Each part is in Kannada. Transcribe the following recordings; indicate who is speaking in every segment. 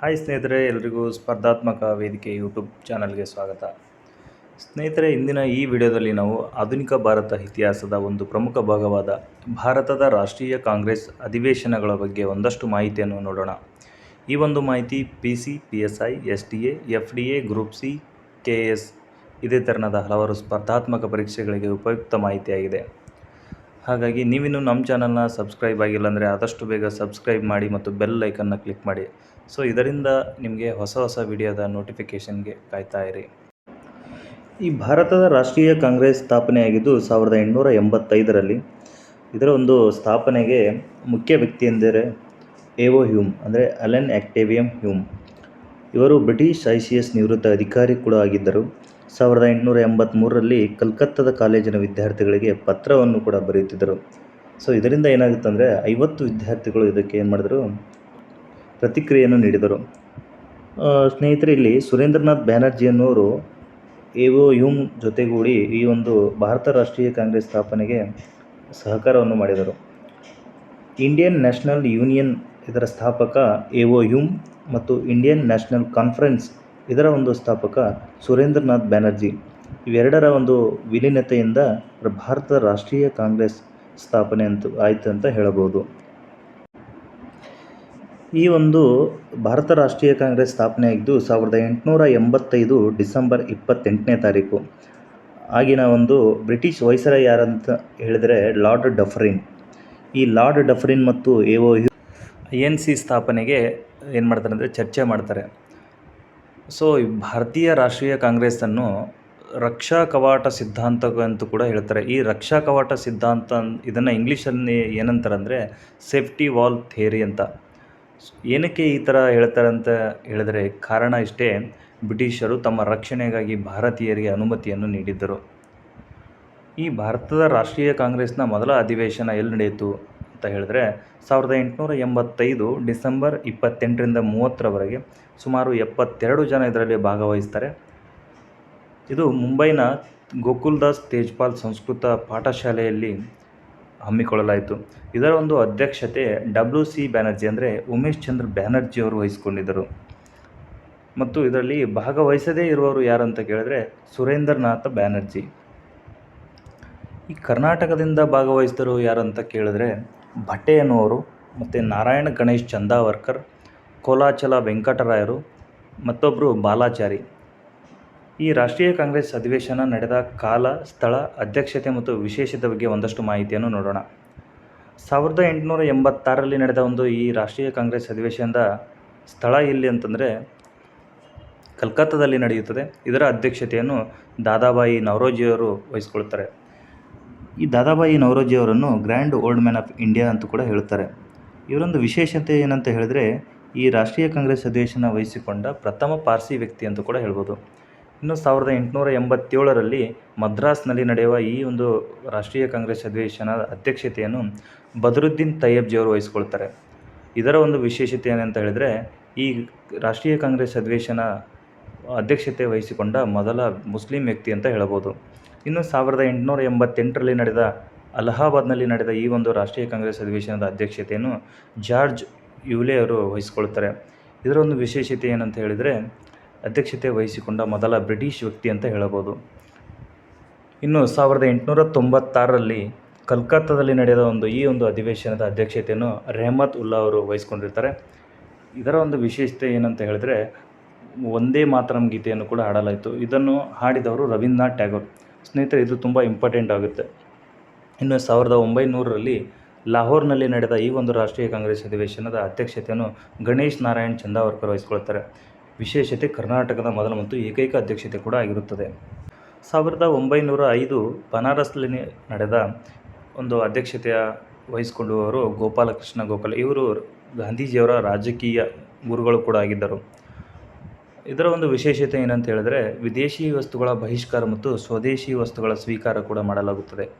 Speaker 1: ಹಾಯ್ ಸ್ನೇಹಿತರೆ, ಎಲ್ರಿಗೂ ಸ್ಪರ್ಧಾತ್ಮಕ ವೇದಿಕೆ ಯೂಟ್ಯೂಬ್ ಚಾನಲ್ಗೆ ಸ್ವಾಗತ. ಸ್ನೇಹಿತರೆ, ಇಂದಿನ ಈ ವಿಡಿಯೋದಲ್ಲಿ ನಾವು ಆಧುನಿಕ ಭಾರತ ಇತಿಹಾಸದ ಒಂದು ಪ್ರಮುಖ ಭಾಗವಾದ ಭಾರತದ ರಾಷ್ಟ್ರೀಯ ಕಾಂಗ್ರೆಸ್ ಅಧಿವೇಶನಗಳ ಬಗ್ಗೆ ಒಂದಷ್ಟು ಮಾಹಿತಿಯನ್ನು ನೋಡೋಣ. ಈ ಒಂದು ಮಾಹಿತಿ P C, P S I, S D A, F D A, group C, K S ಇದೇ ತೆರನಾದ ಹಲವಾರು ಸ್ಪರ್ಧಾತ್ಮಕ ಪರೀಕ್ಷೆಗಳಿಗೆ ಉಪಯುಕ್ತ ಮಾಹಿತಿಯಾಗಿದೆ. ಹಾಗಾಗಿ ನೀವಿನ್ನು ನಮ್ಮ ಚಾನಲ್ನ ಸಬ್ಸ್ಕ್ರೈಬ್ ಆಗಿಲ್ಲ ಅಂದರೆ ಆದಷ್ಟು ಬೇಗ ಸಬ್ಸ್ಕ್ರೈಬ್ ಮಾಡಿ ಮತ್ತು ಬೆಲ್ ಐಕನ್ನ ಕ್ಲಿಕ್ ಮಾಡಿ. ಸೊ ಇದರಿಂದ ನಿಮಗೆ ಹೊಸ ಹೊಸ ವಿಡಿಯೋದ ನೋಟಿಫಿಕೇಷನ್ಗೆ ಕಾಯ್ತಾ ಇರಿ. ಈ ಭಾರತದ ರಾಷ್ಟ್ರೀಯ ಕಾಂಗ್ರೆಸ್ ಸ್ಥಾಪನೆಯಾಗಿದ್ದು ಸಾವಿರದ ಎಂಟುನೂರ ಎಂಬತ್ತೈದರಲ್ಲಿ. ಇದರ ಒಂದು ಸ್ಥಾಪನೆಗೆ ಮುಖ್ಯ ವ್ಯಕ್ತಿ ಎಂದರೆ ಎವೋ ಹ್ಯೂಮ್ ಅಂದರೆ ಅಲೆನ್ ಆಕ್ಟೇವಿಯಂ ಹ್ಯೂಮ್ ಇವರು ಬ್ರಿಟಿಷ್ ಐ ಸಿ ಎಸ್ ನಿವೃತ್ತ ಅಧಿಕಾರಿ ಕೂಡ ಆಗಿದ್ದರು. ಸಾವಿರದ ಎಂಟುನೂರ ಎಂಬತ್ತ್ಮೂರರಲ್ಲಿ ಕಲ್ಕತ್ತಾದ ಕಾಲೇಜಿನ ವಿದ್ಯಾರ್ಥಿಗಳಿಗೆ ಪತ್ರವನ್ನು ಕೂಡ ಬರೆಯುತ್ತಿದ್ದರು. ಸೊ ಇದರಿಂದ ಏನಾಗುತ್ತೆ ಅಂದರೆ ಐವತ್ತು ವಿದ್ಯಾರ್ಥಿಗಳು ಇದಕ್ಕೆ ಏನು ಮಾಡಿದರು ಪ್ರತಿಕ್ರಿಯೆಯನ್ನು ನೀಡಿದರು. ಸ್ನೇಹಿತರೆ, ಇಲ್ಲಿ ಸುರೇಂದ್ರನಾಥ್ ಬ್ಯಾನರ್ಜಿ ಅನ್ನೋರು ಎವೋ ಯುಮ್ ಜೊತೆಗೂಡಿ ಈ ಒಂದು ಭಾರತ ರಾಷ್ಟ್ರೀಯ ಕಾಂಗ್ರೆಸ್ ಸ್ಥಾಪನೆಗೆ ಸಹಕಾರವನ್ನು ಮಾಡಿದರು. ಇಂಡಿಯನ್ ನ್ಯಾಷನಲ್ ಯೂನಿಯನ್ ಇದರ ಸ್ಥಾಪಕ ಎವೋ ಯುಮ್ ಮತ್ತು ಇಂಡಿಯನ್ ನ್ಯಾಷನಲ್ ಕಾನ್ಫರೆನ್ಸ್ ಇದರ ಒಂದು ಸ್ಥಾಪಕ ಸುರೇಂದ್ರನಾಥ್ ಬ್ಯಾನರ್ಜಿ. ಇವೆರಡರ ಒಂದು ವಿಲೀನತೆಯಿಂದ ಭಾರತದ ರಾಷ್ಟ್ರೀಯ ಕಾಂಗ್ರೆಸ್ ಸ್ಥಾಪನೆ ಅಂತ ಆಯಿತು ಅಂತ ಹೇಳಬಹುದು. ಈ ಒಂದು ಭಾರತ ರಾಷ್ಟ್ರೀಯ ಕಾಂಗ್ರೆಸ್ ಸ್ಥಾಪನೆಯಾಗಿದ್ದು ಸಾವಿರದ ಎಂಟುನೂರ ಎಂಬತ್ತೈದು ಡಿಸೆಂಬರ್ ಇಪ್ಪತ್ತೆಂಟನೇ ತಾರೀಕು. ಆಗಿನ ಒಂದು ಬ್ರಿಟಿಷ್ ವೈಸರ ಯಾರಂತ ಹೇಳಿದರೆ ಲಾರ್ಡ್ ಡಫರಿನ್. ಈ ಲಾರ್ಡ್ ಡಫರಿನ್ ಮತ್ತು ಎ ಐ ಎನ್ ಸಿ ಸ್ಥಾಪನೆಗೆ ಏನು ಮಾಡ್ತಾರೆ ಅಂದರೆ ಚರ್ಚೆ ಮಾಡ್ತಾರೆ. ಸೊ ಭಾರತೀಯ ರಾಷ್ಟ್ರೀಯ ಕಾಂಗ್ರೆಸ್ಸನ್ನು ರಕ್ಷಾ ಕವಾಟ ಸಿದ್ಧಾಂತ ಅಂತ ಕೂಡ ಹೇಳ್ತಾರೆ. ಈ ರಕ್ಷಾ ಕವಾಟ ಸಿದ್ಧಾಂತ ಇದನ್ನು ಇಂಗ್ಲೀಷಲ್ಲಿ ಏನಂತಾರೆ ಅಂದರೆ ಸೇಫ್ಟಿ ವಾಲ್ ಥಿಯರಿ ಅಂತ. ಏನಕ್ಕೆ ಈ ಥರ ಹೇಳ್ತಾರೆ ಅಂತ ಹೇಳಿದರೆ ಕಾರಣ ಇಷ್ಟೇ, ಬ್ರಿಟಿಷರು ತಮ್ಮ ರಕ್ಷಣೆಗಾಗಿ ಭಾರತೀಯರಿಗೆ ಅನುಮತಿಯನ್ನು ನೀಡಿದ್ದರು. ಈ ಭಾರತದ ರಾಷ್ಟ್ರೀಯ ಕಾಂಗ್ರೆಸ್ನ ಮೊದಲ ಅಧಿವೇಶನ ಎಲ್ಲಿ ನಡೆಯಿತು ಅಂತ ಹೇಳಿದ್ರೆ, ಸಾವಿರದ ಎಂಟುನೂರ ಎಂಬತ್ತೈದು ಡಿಸೆಂಬರ್ ಇಪ್ಪತ್ತೆಂಟರಿಂದ ಮೂವತ್ತರವರೆಗೆ ಸುಮಾರು ಎಪ್ಪತ್ತೆರಡು ಜನ ಇದರಲ್ಲಿ ಭಾಗವಹಿಸ್ತಾರೆ. ಇದು ಮುಂಬೈನ ಗೋಕುಲ್ದಾಸ್ ತೇಜ್ಪಾಲ್ ಸಂಸ್ಕೃತ ಪಾಠಶಾಲೆಯಲ್ಲಿ ಹಮ್ಮಿಕೊಳ್ಳಲಾಯಿತು. ಇದರ ಒಂದು ಅಧ್ಯಕ್ಷತೆ ಡಬ್ಲ್ಯೂ ಸಿ ಬ್ಯಾನರ್ಜಿ ಅಂದರೆ ಉಮೇಶ್ ಚಂದ್ರ ಬ್ಯಾನರ್ಜಿ ಅವರು ವಹಿಸಿಕೊಂಡಿದ್ದರು. ಮತ್ತು ಇದರಲ್ಲಿ ಭಾಗವಹಿಸದೇ ಇರುವವರು ಯಾರು ಅಂತ ಕೇಳಿದ್ರೆ ಸುರೇಂದ್ರನಾಥ ಬ್ಯಾನರ್ಜಿ. ಈ ಕರ್ನಾಟಕದಿಂದ ಭಾಗವಹಿಸಿದರು ಅಂತ ಕೇಳಿದ್ರೆ ಭಟ್ಟೆ ಅನ್ನುವರು ಮತ್ತು ನಾರಾಯಣ ಗಣೇಶ್ ಚಂದಾವರ್ಕರ್, ಕೋಲಾಚಲ ವೆಂಕಟರಾಯರು ಮತ್ತೊಬ್ಬರು ಬಾಲಾಚಾರಿ. ಈ ರಾಷ್ಟ್ರೀಯ ಕಾಂಗ್ರೆಸ್ ಅಧಿವೇಶನ ನಡೆದ ಕಾಲ, ಸ್ಥಳ, ಅಧ್ಯಕ್ಷತೆ ಮತ್ತು ವಿಶೇಷತೆ ಬಗ್ಗೆ ಒಂದಷ್ಟು ಮಾಹಿತಿಯನ್ನು ನೋಡೋಣ. ಸಾವಿರದ ಎಂಟುನೂರ ಎಂಬತ್ತಾರರಲ್ಲಿ ನಡೆದ ಒಂದು ಈ ರಾಷ್ಟ್ರೀಯ ಕಾಂಗ್ರೆಸ್ ಅಧಿವೇಶನದ ಸ್ಥಳ ಎಲ್ಲಿ ಅಂತಂದರೆ ಕಲ್ಕತ್ತಾದಲ್ಲಿ ನಡೆಯುತ್ತದೆ. ಇದರ ಅಧ್ಯಕ್ಷತೆಯನ್ನು ದಾದಾಬಾಯಿ ನವರೋಜಿಯವರು ವಹಿಸಿಕೊಳ್ತಾರೆ. ಈ Dadabhai ನವರೋಜಿಯವರನ್ನು grand old man of India ಅಂತ ಕೂಡ ಹೇಳುತ್ತಾರೆ ಇವರೊಂದು ವಿಶೇಷತೆ ಏನಂತ ಹೇಳಿದ್ರೆ ಈ ರಾಷ್ಟ್ರೀಯ ಕಾಂಗ್ರೆಸ್ ಅಧಿವೇಶನ ವಹಿಸಿಕೊಂಡ ಪ್ರಥಮ ಪಾರ್ಸಿ ವ್ಯಕ್ತಿ ಅಂತ ಕೂಡ ಹೇಳ್ಬೋದು. ಇನ್ನು ಸಾವಿರದ ಎಂಟುನೂರ ಎಂಬತ್ತೇಳರಲ್ಲಿ ಮದ್ರಾಸ್ನಲ್ಲಿ ನಡೆಯುವ ಈ ಒಂದು ರಾಷ್ಟ್ರೀಯ ಕಾಂಗ್ರೆಸ್ ಅಧಿವೇಶನದ ಅಧ್ಯಕ್ಷತೆಯನ್ನು ಬದರುದ್ದೀನ್ ತಯ್ಯಬ್ಜಿಯವರು ವಹಿಸ್ಕೊಳ್ತಾರೆ. ಇದರ ಒಂದು ವಿಶೇಷತೆ ಏನಂತ ಹೇಳಿದರೆ, ಈ ರಾಷ್ಟ್ರೀಯ ಕಾಂಗ್ರೆಸ್ ಅಧಿವೇಶನ ಅಧ್ಯಕ್ಷತೆ ವಹಿಸಿಕೊಂಡ ಮೊದಲ ಮುಸ್ಲಿಂ ವ್ಯಕ್ತಿ ಅಂತ ಹೇಳಬಹುದು ಇನ್ನು ಸಾವಿರದ ಎಂಟುನೂರ ಎಂಬತ್ತೆಂಟರಲ್ಲಿ ನಡೆದ ಅಲಹಾಬಾದ್ನಲ್ಲಿ ನಡೆದ ಈ ಒಂದು ರಾಷ್ಟ್ರೀಯ ಕಾಂಗ್ರೆಸ್ ಅಧಿವೇಶನದ ಅಧ್ಯಕ್ಷತೆಯನ್ನು ಜಾರ್ಜ್ ಯುಲೆ ಅವರು ವಹಿಸ್ಕೊಳ್ತಾರೆ. ಇದರ ಒಂದು ವಿಶೇಷತೆ ಏನಂತ ಹೇಳಿದರೆ ಅಧ್ಯಕ್ಷತೆ ವಹಿಸಿಕೊಂಡ ಮೊದಲ ಬ್ರಿಟಿಷ್ ವ್ಯಕ್ತಿ ಅಂತ ಹೇಳಬಹುದು. ಇನ್ನು ಸಾವಿರದ ಎಂಟುನೂರ ತೊಂಬತ್ತಾರರಲ್ಲಿ ಕಲ್ಕತ್ತಾದಲ್ಲಿ ನಡೆದ ಒಂದು ಈ ಒಂದು ಅಧಿವೇಶನದ ಅಧ್ಯಕ್ಷತೆಯನ್ನು ರೆಹಮತ್ ಉಲ್ಲಾ ಅವರು ವಹಿಸ್ಕೊಂಡಿರ್ತಾರೆ. ಇದರ ಒಂದು ವಿಶೇಷತೆ ಏನಂತ ಹೇಳಿದ್ರೆ ಒಂದೇ ಮಾತರಂ ಗೀತೆಯನ್ನು ಕೂಡ ಹಾಡಲಾಯಿತು. ಇದನ್ನು ಹಾಡಿದವರು ರವೀಂದ್ರನಾಥ್ ಟ್ಯಾಗೋರ್. ಸ್ನೇಹಿತರೆ, ಇದು ತುಂಬ ಇಂಪಾರ್ಟೆಂಟ್ ಆಗುತ್ತೆ. ಇನ್ನು ಸಾವಿರದ ಒಂಬೈನೂರರಲ್ಲಿ ಲಾಹೋರ್ನಲ್ಲಿ ನಡೆದ ಈ ಒಂದು ರಾಷ್ಟ್ರೀಯ ಕಾಂಗ್ರೆಸ್ ಅಧಿವೇಶನದ ಅಧ್ಯಕ್ಷತೆಯನ್ನು ಗಣೇಶ್ ನಾರಾಯಣ್ ಚಂದಾವರ್ಕರ್ ವಹಿಸಿಕೊಳ್ತಾರೆ. ವಿಶೇಷತೆ ಕರ್ನಾಟಕದ ಮೊದಲ ಮತ್ತು ಏಕೈಕ ಅಧ್ಯಕ್ಷತೆ ಕೂಡ ಆಗಿರುತ್ತದೆ. ಸಾವಿರದ ಒಂಬೈನೂರ ಐದು ಬನಾರಸ್ನಲ್ಲಿ ನಡೆದ ಒಂದು ಅಧ್ಯಕ್ಷತೆಯ ವಹಿಸಿಕೊಂಡವರು ಗೋಪಾಲಕೃಷ್ಣ ಗೋಖಲೆ. ಇವರು ಗಾಂಧೀಜಿಯವರ ರಾಜಕೀಯ ಗುರುಗಳು ಕೂಡ ಆಗಿದ್ದರು. ಇದರ ಒಂದು ವಿಶೇಷತೆ ಏನಂತ ಹೇಳಿದ್ರೆ, ವಿದೇಶಿ ವಸ್ತುಗಳ ಬಹಿಷ್ಕಾರ ಮತ್ತು ಸ್ವದೇಶಿ ವಸ್ತುಗಳ ಸ್ವೀಕಾರ ಕೂಡ ಮಾಡಲಾಗುತ್ತದೆ.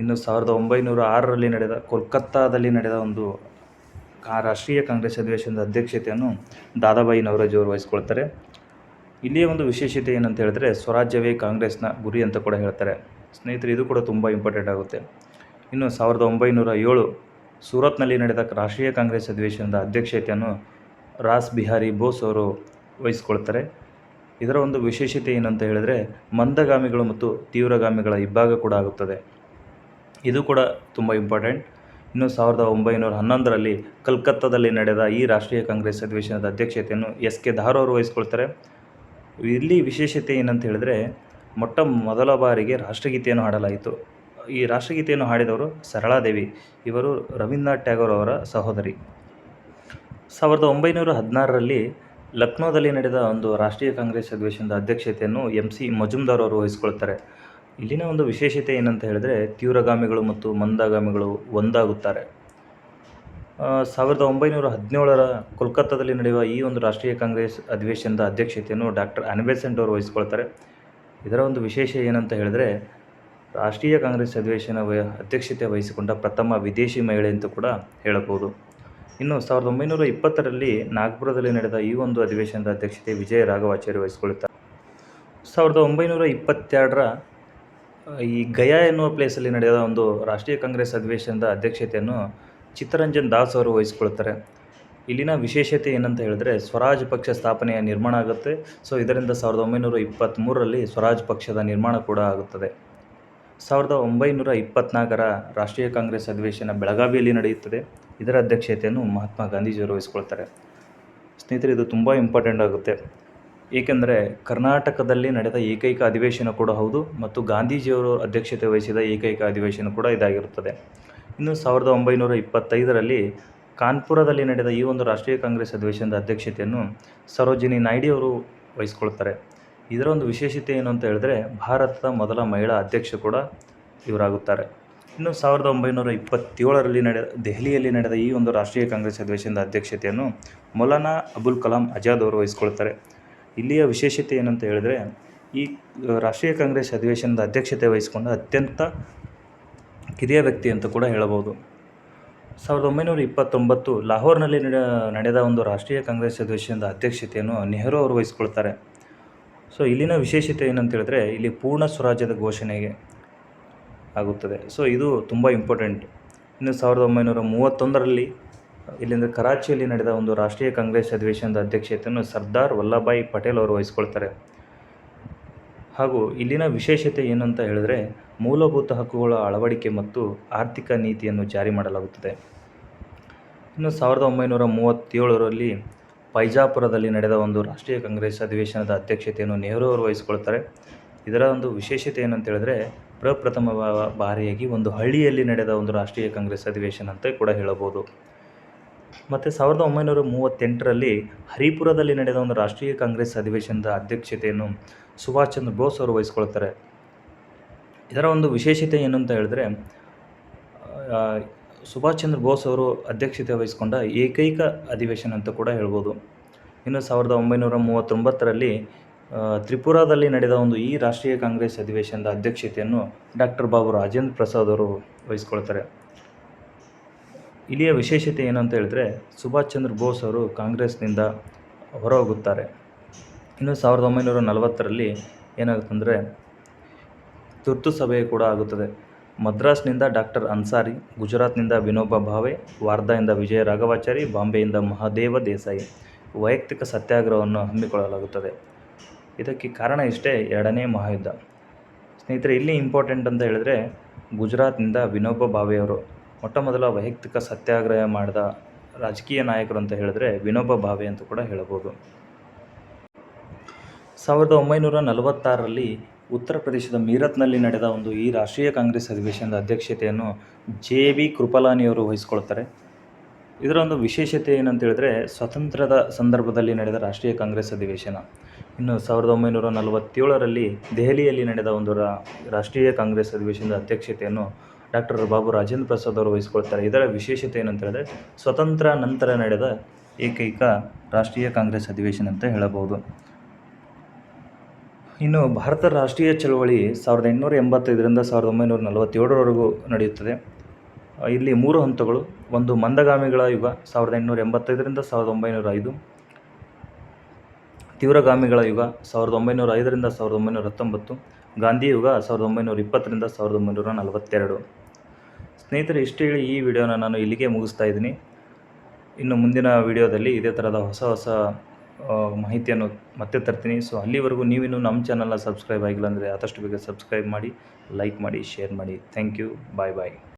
Speaker 1: ಇನ್ನು ಸಾವಿರದ ಒಂಬೈನೂರ ಆರರಲ್ಲಿ ನಡೆದ, ಕೋಲ್ಕತ್ತಾದಲ್ಲಿ ನಡೆದ ಒಂದು ರಾಷ್ಟ್ರೀಯ ಕಾಂಗ್ರೆಸ್ ಅಧಿವೇಶನದ ಅಧ್ಯಕ್ಷತೆಯನ್ನು ದಾದಾಬಾಯಿ ನವರಾಜ್ ಅವರು ವಹಿಸ್ಕೊಳ್ತಾರೆ. ಇಲ್ಲಿಯ ಒಂದು ವಿಶೇಷತೆ ಏನಂತ ಹೇಳಿದ್ರೆ ಸ್ವರಾಜ್ಯವೇ ಕಾಂಗ್ರೆಸ್ನ ಗುರಿ ಅಂತ ಕೂಡ ಹೇಳ್ತಾರೆ. ಸ್ನೇಹಿತರೆ, ಇದು ಕೂಡ ತುಂಬ ಇಂಪಾರ್ಟೆಂಟ್ ಆಗುತ್ತೆ. ಇನ್ನು ಸಾವಿರದ ಒಂಬೈನೂರ ಏಳು ಸೂರತ್ನಲ್ಲಿ ನಡೆದ ರಾಷ್ಟ್ರೀಯ ಕಾಂಗ್ರೆಸ್ ಅಧಿವೇಶನದ ಅಧ್ಯಕ್ಷತೆಯನ್ನು ರಾಸ್ ಬಿಹಾರಿ ಬೋಸ್ ಅವರು ವಹಿಸ್ಕೊಳ್ತಾರೆ. ಇದರ ಒಂದು ವಿಶೇಷತೆ ಏನಂತ ಹೇಳಿದರೆ ಮಂದಗಾಮಿಗಳು ಮತ್ತು ತೀವ್ರಗಾಮಿಗಳ ಇಬ್ಬಾಗ ಕೂಡ ಆಗುತ್ತದೆ. ಇದು ಕೂಡ ತುಂಬ ಇಂಪಾರ್ಟೆಂಟ್. ಇನ್ನು ಸಾವಿರದ ಒಂಬೈನೂರ ಹನ್ನೊಂದರಲ್ಲಿ ಕಲ್ಕತ್ತಾದಲ್ಲಿ ನಡೆದ ಈ ರಾಷ್ಟ್ರೀಯ ಕಾಂಗ್ರೆಸ್ ಅಧಿವೇಶನದ ಅಧ್ಯಕ್ಷತೆಯನ್ನು ಎಸ್ ಕೆ ಧಾರ್ ಅವರು ವಹಿಸ್ಕೊಳ್ತಾರೆ. ಇಲ್ಲಿ ವಿಶೇಷತೆ ಏನಂತ ಹೇಳಿದ್ರೆ, ಮೊಟ್ಟ ಮೊದಲ ಬಾರಿಗೆ ರಾಷ್ಟ್ರಗೀತೆಯನ್ನು ಹಾಡಲಾಯಿತು. ಈ ರಾಷ್ಟ್ರಗೀತೆಯನ್ನು ಹಾಡಿದವರು ಸರಳಾದೇವಿ ಇವರು ರವೀಂದ್ರನಾಥ್ ಟ್ಯಾಗೋರ್ ಅವರ ಸಹೋದರಿ. ಸಾವಿರದ ಒಂಬೈನೂರ ಹದಿನಾರರಲ್ಲಿ ಲಕ್ನೋದಲ್ಲಿ ನಡೆದ ಒಂದು ರಾಷ್ಟ್ರೀಯ ಕಾಂಗ್ರೆಸ್ ಅಧಿವೇಶನದ ಅಧ್ಯಕ್ಷತೆಯನ್ನು ಎಂ ಸಿ ಮಜುಮ್ದಾರ್ ಅವರು ವಹಿಸ್ಕೊಳ್ತಾರೆ. ಇಲ್ಲಿನ ಒಂದು ವಿಶೇಷತೆ ಏನಂತ ಹೇಳಿದ್ರೆ ತೀವ್ರಗಾಮಿಗಳು ಮತ್ತು ಮಂದಗಾಮಿಗಳು ಒಂದಾಗುತ್ತಾರೆ. ಸಾವಿರದ ಒಂಬೈನೂರ ಹದಿನೇಳರ ಕೋಲ್ಕತ್ತಾದಲ್ಲಿ ನಡೆಯುವ ಈ ಒಂದು ರಾಷ್ಟ್ರೀಯ ಕಾಂಗ್ರೆಸ್ ಅಧಿವೇಶನದ ಅಧ್ಯಕ್ಷತೆಯನ್ನು ಡಾಕ್ಟರ್ ಅನಿಬೆಸೆಂಟ್ ಅವರು ವಹಿಸ್ಕೊಳ್ತಾರೆ. ಇದರ ಒಂದು ವಿಶೇಷ ಏನಂತ ಹೇಳಿದ್ರೆ ರಾಷ್ಟ್ರೀಯ ಕಾಂಗ್ರೆಸ್ ಅಧಿವೇಶನ ವಹ ಅಧ್ಯಕ್ಷತೆ ವಹಿಸಿಕೊಂಡ ಪ್ರಥಮ ವಿದೇಶಿ ಮಹಿಳೆ ಅಂತ ಕೂಡ ಹೇಳಬಹುದು. ಇನ್ನು ಸಾವಿರದ ಒಂಬೈನೂರ ಇಪ್ಪತ್ತರಲ್ಲಿ ನಾಗ್ಪುರದಲ್ಲಿ ನಡೆದ ಈ ಒಂದು ಅಧಿವೇಶನದ ಅಧ್ಯಕ್ಷತೆ ವಿಜಯ ರಾಘವಾಚಾರ್ಯ ವಹಿಸಿಕೊಳ್ಳುತ್ತಾರೆ ಸಾವಿರದ ಒಂಬೈನೂರ ಇಪ್ಪತ್ತೆರಡರ ಈ ಗಯಾ ಎನ್ನುವ ಪ್ಲೇಸಲ್ಲಿ ನಡೆದ ಒಂದು ರಾಷ್ಟ್ರೀಯ ಕಾಂಗ್ರೆಸ್ ಅಧಿವೇಶನದ ಅಧ್ಯಕ್ಷತೆಯನ್ನು ಚಿತ್ತರಂಜನ್ ದಾಸ್ ಅವರು ವಹಿಸಿಕೊಳ್ತಾರೆ. ಇಲ್ಲಿನ ವಿಶೇಷತೆ ಏನಂತ ಹೇಳಿದ್ರೆ ಸ್ವರಾಜ್ ಪಕ್ಷ ಸ್ಥಾಪನೆಯ ನಿರ್ಮಾಣ ಆಗುತ್ತೆ. ಸೊ ಇದರಿಂದ ಸಾವಿರದ ಒಂಬೈನೂರ ಇಪ್ಪತ್ತ್ಮೂರರಲ್ಲಿ ಸ್ವರಾಜ್ ಪಕ್ಷದ ನಿರ್ಮಾಣ ಕೂಡ ಆಗುತ್ತದೆ. ಸಾವಿರದ ಒಂಬೈನೂರ ಇಪ್ಪತ್ತ್ನಾಲ್ಕರ ರಾಷ್ಟ್ರೀಯ ಕಾಂಗ್ರೆಸ್ ಅಧಿವೇಶನ ಬೆಳಗಾವಿಯಲ್ಲಿ ನಡೆಯುತ್ತದೆ. ಇದರ ಅಧ್ಯಕ್ಷತೆಯನ್ನು ಮಹಾತ್ಮ ಗಾಂಧೀಜಿಯವರು ವಹಿಸಿಕೊಳ್ತಾರೆ. ಸ್ನೇಹಿತರೆ, ಇದು ತುಂಬ ಇಂಪಾರ್ಟೆಂಟ್ ಆಗುತ್ತೆ. ಏಕೆಂದರೆ ಕರ್ನಾಟಕದಲ್ಲಿ ನಡೆದ ಏಕೈಕ ಅಧಿವೇಶನ ಕೂಡ ಹೌದು ಮತ್ತು ಗಾಂಧೀಜಿಯವರು ಅಧ್ಯಕ್ಷತೆ ವಹಿಸಿದ ಏಕೈಕ ಅಧಿವೇಶನ ಕೂಡ ಇದಾಗಿರುತ್ತದೆ. ಇನ್ನು ಸಾವಿರದ ಒಂಬೈನೂರ ಇಪ್ಪತ್ತೈದರಲ್ಲಿ ಕಾನ್ಪುರದಲ್ಲಿ ನಡೆದ ಈ ಒಂದು ರಾಷ್ಟ್ರೀಯ ಕಾಂಗ್ರೆಸ್ ಅಧಿವೇಶನದ ಅಧ್ಯಕ್ಷತೆಯನ್ನು ಸರೋಜಿನಿ ನಾಯ್ಡಿ ಅವರು ವಹಿಸ್ಕೊಳ್ತಾರೆ. ಇದರ ಒಂದು ವಿಶೇಷತೆ ಏನು ಅಂತ ಹೇಳಿದ್ರೆ ಭಾರತದ ಮೊದಲ ಮಹಿಳಾ ಅಧ್ಯಕ್ಷ ಕೂಡ ಇವರಾಗುತ್ತಾರೆ. ಇನ್ನು ಸಾವಿರದ ಒಂಬೈನೂರ ಇಪ್ಪತ್ತೇಳರಲ್ಲಿ ನಡೆದ, ದೆಹಲಿಯಲ್ಲಿ ನಡೆದ ಈ ಒಂದು ರಾಷ್ಟ್ರೀಯ ಕಾಂಗ್ರೆಸ್ ಅಧಿವೇಶನದ ಅಧ್ಯಕ್ಷತೆಯನ್ನು ಮೌಲಾನಾ ಅಬುಲ್ ಕಲಾಂ ಆಜಾದ್ ಅವರು ವಹಿಸ್ಕೊಳ್ತಾರೆ. ಇಲ್ಲಿಯ ವಿಶೇಷತೆ ಏನಂತ ಹೇಳಿದ್ರೆ, ಈ ರಾಷ್ಟ್ರೀಯ ಕಾಂಗ್ರೆಸ್ ಅಧಿವೇಶನದ ಅಧ್ಯಕ್ಷತೆ ವಹಿಸಿಕೊಂಡ ಅತ್ಯಂತ ಕಿರಿಯ ವ್ಯಕ್ತಿ ಅಂತ ಕೂಡ ಹೇಳಬಹುದು. ಸಾವಿರದ ಒಂಬೈನೂರ ಇಪ್ಪತ್ತೊಂಬತ್ತು ಲಾಹೋರ್ನಲ್ಲಿ ನಡೆ, ನಡೆದ ಒಂದು ರಾಷ್ಟ್ರೀಯ ಕಾಂಗ್ರೆಸ್ ಅಧಿವೇಶನದ ಅಧ್ಯಕ್ಷತೆಯನ್ನು ನೆಹರು ಅವರು ವಹಿಸ್ಕೊಳ್ತಾರೆ. ಸೊ, ಇಲ್ಲಿನ ವಿಶೇಷತೆ ಏನಂತ ಹೇಳಿದ್ರೆ, ಇಲ್ಲಿ ಪೂರ್ಣ ಸ್ವರಾಜ್ಯದ ಘೋಷಣೆಗೆ ಆಗುತ್ತದೆ. ಸೊ, ಇದು ತುಂಬ ಇಂಪಾರ್ಟೆಂಟ್. ಇನ್ನು ಸಾವಿರದ ಒಂಬೈನೂರ ಮೂವತ್ತೊಂದರಲ್ಲಿ ಇಲ್ಲಿಂದ ಕರಾಚಿಯಲ್ಲಿ ನಡೆದ ಒಂದು ರಾಷ್ಟ್ರೀಯ ಕಾಂಗ್ರೆಸ್ ಅಧಿವೇಶನದ ಅಧ್ಯಕ್ಷತೆಯನ್ನು ಸರ್ದಾರ್ ವಲ್ಲಭಾಯಿ ಪಟೇಲ್ ಅವರು ವಹಿಸ್ಕೊಳ್ತಾರೆ. ಹಾಗೂ ಇಲ್ಲಿನ ವಿಶೇಷತೆ ಏನು ಅಂತ ಹೇಳಿದ್ರೆ, ಮೂಲಭೂತ ಹಕ್ಕುಗಳ ಅಳವಡಿಕೆ ಮತ್ತು ಆರ್ಥಿಕ ನೀತಿಯನ್ನು ಜಾರಿ ಮಾಡಲಾಗುತ್ತದೆ. ಇನ್ನು ಸಾವಿರದ ಒಂಬೈನೂರ ಮೂವತ್ತೇಳರಲ್ಲಿ ಪೈಜಾಪುರದಲ್ಲಿ ನಡೆದ ಒಂದು ರಾಷ್ಟ್ರೀಯ ಕಾಂಗ್ರೆಸ್ ಅಧಿವೇಶನದ ಅಧ್ಯಕ್ಷತೆಯನ್ನು ನೆಹರು ಅವರು ವಹಿಸಿಕೊಳ್ತಾರೆ. ಇದರ ಒಂದು ವಿಶೇಷತೆ ಏನಂತ ಹೇಳಿದ್ರೆ, ಪ್ರಪ್ರಥಮ ಬಾರಿಯಾಗಿ ಒಂದು ಹಳ್ಳಿಯಲ್ಲಿ ನಡೆದ ಒಂದು ರಾಷ್ಟ್ರೀಯ ಕಾಂಗ್ರೆಸ್ ಅಧಿವೇಶನ ಅಂತ ಕೂಡ ಹೇಳಬಹುದು. ಮತ್ತು ಸಾವಿರದ ಒಂಬೈನೂರ ಮೂವತ್ತೆಂಟರಲ್ಲಿ ಹರಿಪುರದಲ್ಲಿ ನಡೆದ ಒಂದು ರಾಷ್ಟ್ರೀಯ ಕಾಂಗ್ರೆಸ್ ಅಧಿವೇಶನದ ಅಧ್ಯಕ್ಷತೆಯನ್ನು ಸುಭಾಷ್ ಚಂದ್ರ ಬೋಸ್ ಅವರು ವಹಿಸ್ಕೊಳ್ತಾರೆ. ಇದರ ಒಂದು ವಿಶೇಷತೆ ಏನು ಅಂತ ಹೇಳಿದ್ರೆ ಸುಭಾಷ್ ಚಂದ್ರ ಬೋಸ್ ಅವರು ಅಧ್ಯಕ್ಷತೆ ವಹಿಸಿಕೊಂಡ ಏಕೈಕ ಅಧಿವೇಶನ ಅಂತ ಕೂಡ ಹೇಳ್ಬೋದು. ಇನ್ನು ಸಾವಿರದ ಒಂಬೈನೂರ ಮೂವತ್ತೊಂಬತ್ತರಲ್ಲಿ ತ್ರಿಪುರಾದಲ್ಲಿ ನಡೆದ ಒಂದು ಈ ರಾಷ್ಟ್ರೀಯ ಕಾಂಗ್ರೆಸ್ ಅಧಿವೇಶನದ ಅಧ್ಯಕ್ಷತೆಯನ್ನು ಡಾಕ್ಟರ್ ಬಾಬು ರಾಜೇಂದ್ರ ಪ್ರಸಾದ್ ಅವರು ವಹಿಸ್ಕೊಳ್ತಾರೆ. ಇಲ್ಲಿಯ ವಿಶೇಷತೆ ಏನು ಅಂತ ಹೇಳಿದ್ರೆ ಸುಭಾಷ್ ಚಂದ್ರ ಬೋಸ್ ಅವರು ಕಾಂಗ್ರೆಸ್ನಿಂದ ಹೊರಹೋಗುತ್ತಾರೆ. ಇನ್ನು ಸಾವಿರದ ಒಂಬೈನೂರ ನಲವತ್ತರಲ್ಲಿ ಏನಾಗುತ್ತಂದರೆ ತುರ್ತು ಸಭೆ ಕೂಡ ಆಗುತ್ತದೆ. ಮದ್ರಾಸ್ನಿಂದ ಡಾಕ್ಟರ್ ಅನ್ಸಾರಿ, ಗುಜರಾತ್ನಿಂದ ವಿನೋಬಾ ಭಾವೆ ವಾರ್ಧಾದಿಂದ ವಿಜಯ ರಾಘವಾಚಾರಿ, ಬಾಂಬೆಯಿಂದ ಮಹಾದೇವ ದೇಸಾಯಿ ವೈಯಕ್ತಿಕ ಸತ್ಯಾಗ್ರಹವನ್ನು ಹಮ್ಮಿಕೊಳ್ಳಲಾಗುತ್ತದೆ. ಇದಕ್ಕೆ ಕಾರಣ ಇಷ್ಟೇ ಎರಡನೇ ಮಹಾಯುದ್ಧ. ಸ್ನೇಹಿತರೆ, ಇಲ್ಲಿ ಇಂಪಾರ್ಟೆಂಟ್ ಅಂತ ಹೇಳಿದ್ರೆ ಗುಜರಾತ್ನಿಂದ ವಿನೋಬ ಭಾವೆಯವರು ಮೊಟ್ಟ ಮೊದಲ ವೈಯಕ್ತಿಕ ಸತ್ಯಾಗ್ರಹ ಮಾಡಿದ ರಾಜಕೀಯ ನಾಯಕರು ಅಂತ ಹೇಳಿದ್ರೆ ವಿನೋಬ ಭಾವೆ ಅಂತ ಕೂಡ ಹೇಳಬಹುದು ಸಾವಿರದ ಒಂಬೈನೂರ ನಲವತ್ತಾರರಲ್ಲಿ ಉತ್ತರ ಪ್ರದೇಶದ ಮೀರತ್ನಲ್ಲಿ ನಡೆದ ಒಂದು ಈ ರಾಷ್ಟ್ರೀಯ ಕಾಂಗ್ರೆಸ್ ಅಧಿವೇಶನದ ಅಧ್ಯಕ್ಷತೆಯನ್ನು ಜೆ ಬಿ ಕೃಪಲಾನಿಯವರು ವಹಿಸಿಕೊಳ್ತಾರೆ. ಇದರ ಒಂದು ವಿಶೇಷತೆ ಏನಂತ ಹೇಳಿದ್ರೆ ಸ್ವತಂತ್ರದ ಸಂದರ್ಭದಲ್ಲಿ ನಡೆದ ರಾಷ್ಟ್ರೀಯ ಕಾಂಗ್ರೆಸ್ ಅಧಿವೇಶನ. ಇನ್ನು ಸಾವಿರದ ಒಂಬೈನೂರ ನಲವತ್ತೇಳರಲ್ಲಿ ದೆಹಲಿಯಲ್ಲಿ ನಡೆದ ಒಂದು ರಾಷ್ಟ್ರೀಯ ಕಾಂಗ್ರೆಸ್ ಅಧಿವೇಶನದ ಅಧ್ಯಕ್ಷತೆಯನ್ನು ಡಾಕ್ಟರ್ ಬಾಬು ರಾಜೇಂದ್ರ ಪ್ರಸಾದ್ ಅವರು ವಹಿಸ್ಕೊಳ್ತಾರೆ. ಇದರ ವಿಶೇಷತೆ ಏನಂತ ಹೇಳಿದ್ರೆ ಸ್ವತಂತ್ರ ನಂತರ ನಡೆದ ಏಕೈಕ ರಾಷ್ಟ್ರೀಯ ಕಾಂಗ್ರೆಸ್ ಅಧಿವೇಶನ ಅಂತ ಹೇಳಬಹುದು. ಇನ್ನು ಭಾರತ ರಾಷ್ಟ್ರೀಯ ಚಳವಳಿ ಸಾವಿರದ ಎಂಟುನೂರ ಎಂಬತ್ತೈದರಿಂದ ಸಾವಿರದ ಒಂಬೈನೂರ ನಲವತ್ತೇಳರವರೆಗೂ ನಡೆಯುತ್ತದೆ. ಇಲ್ಲಿ ಮೂರು ಹಂತಗಳು. ಒಂದು ಮಂದಗಾಮಿಗಳ ಯುಗ, ಸಾವಿರದ ಎಂಟುನೂರ ಎಂಬತ್ತೈದರಿಂದ ಸಾವಿರದ ಒಂಬೈನೂರ ಐದು. ತೀವ್ರಗಾಮಿಗಳ ಯುಗ, ಸಾವಿರದ ಒಂಬೈನೂರ ಐದರಿಂದ ಸಾವಿರದ ಒಂಬೈನೂರ ಹತ್ತೊಂಬತ್ತು. ಗಾಂಧಿ ಯುಗ, ಸಾವಿರದ ಒಂಬೈನೂರ ಇಪ್ಪತ್ತರಿಂದ ಸಾವಿರದ ಒಂಬೈನೂರ ನಲವತ್ತೆರಡು. ಸ್ನೇಹಿತರೆ, ಇಷ್ಟು ಹೇಳಿ ಈ ವಿಡಿಯೋನ ನಾನು ಇಲ್ಲಿಗೆ ಮುಗಿಸ್ತಾ ಇದ್ದೀನಿ. ಇನ್ನು ಮುಂದಿನ ವಿಡಿಯೋದಲ್ಲಿ ಇದೇ ಥರದ ಹೊಸ ಹೊಸ ಮಾಹಿತಿಯನ್ನು ಮತ್ತೆ ತರ್ತೀನಿ. ಸೊ ಅಲ್ಲಿವರೆಗೂ ನೀವಿನ್ನೂ ನಮ್ಮ ಚಾನಲ್ನ ಸಬ್ಸ್ಕ್ರೈಬ್ ಆಗಿಲ್ಲ ಅಂದರೆ ಆದಷ್ಟು ಬೇಗ ಸಬ್ಸ್ಕ್ರೈಬ್ ಮಾಡಿ ಲೈಕ್ ಮಾಡಿ ಶೇರ್ ಮಾಡಿ. Thank you bye bye